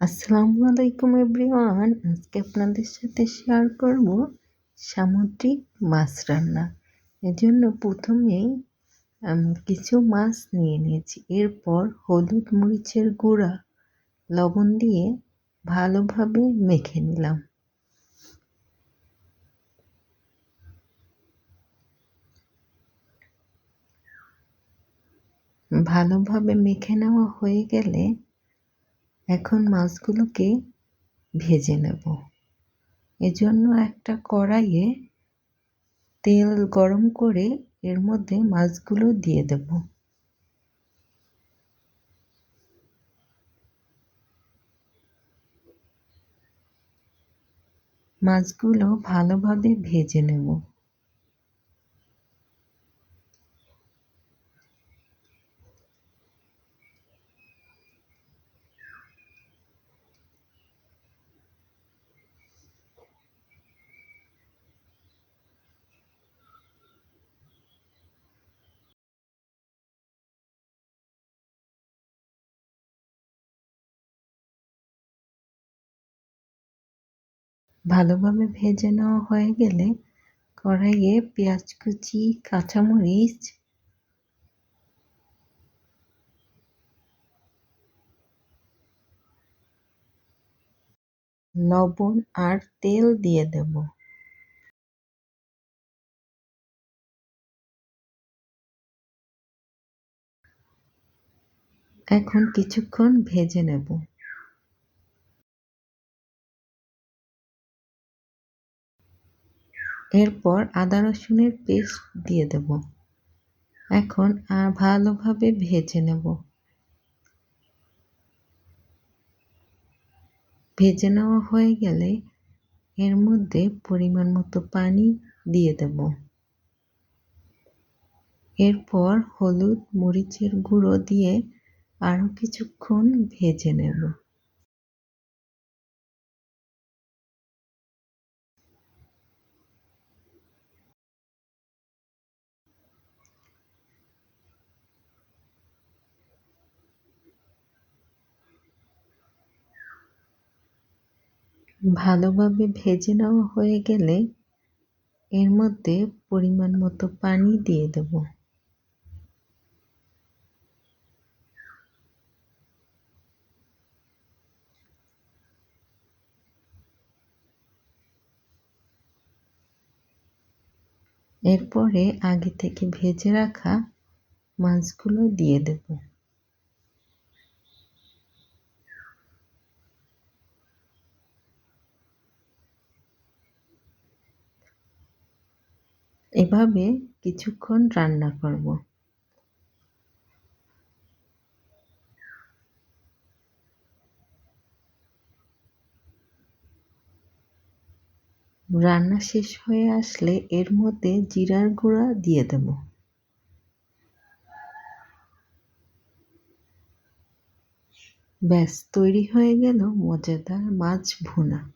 আসসালামু আলাইকুম এভরিওয়ান। আজকে আপনাদের সাথে শেয়ার করব সামুদ্রিক মাছ রান্না। এজন্য প্রথমেই আমি কিছু মাছ নিয়ে নিয়েছি। এরপর হলুদ মরিচের গুঁড়া, লবণ দিয়ে ভালোভাবে মেখে নিলাম। ভালোভাবে মেখে নেওয়া হয়ে গেলে এখন মাছগুলোকে ভেজে নেব। এজন্য একটা কড়াইয়ে তেল গরম করে এর মধ্যে মাছগুলো দিয়ে দেব। মাছগুলো ভালোভাবে ভেজে নেব। ভালোভাবে ভেজে নেওয়া হয়ে গেলে কড়াইয়ে পেঁয়াজ কুচি, কাঁচামরিচ, লবণ আর তেল দিয়ে দেব। এখন কিছুক্ষণ ভেজে নেব। এরপর আদা রসুনের পেস্ট দিয়ে দেব। এখন ভালোভাবে ভেজে নেব। ভেজে নেওয়া হয়ে গেলে এর মধ্যে পরিমাণ মতো পানি দিয়ে দেব। এরপর হলুদ, মরিচের গুঁড়ো দিয়ে আরও কিছুক্ষণ ভেজে নেব। ভালোভাবে ভেজে নেওয়া হয়ে গেলে এর মধ্যে পরিমাণ মতো পানি দিয়ে দেব। এরপরে আগে থেকে ভেজে রাখা মাছগুলো দিয়ে দেবো। এভাবে কিছুক্ষণ রান্না করব। রান্না শেষ হয়ে আসলে এর মধ্যে জিরার গুঁড়া দিয়ে দেব। ব্যাস, তৈরি হয়ে গেল মজাদার মাছ ভুনা।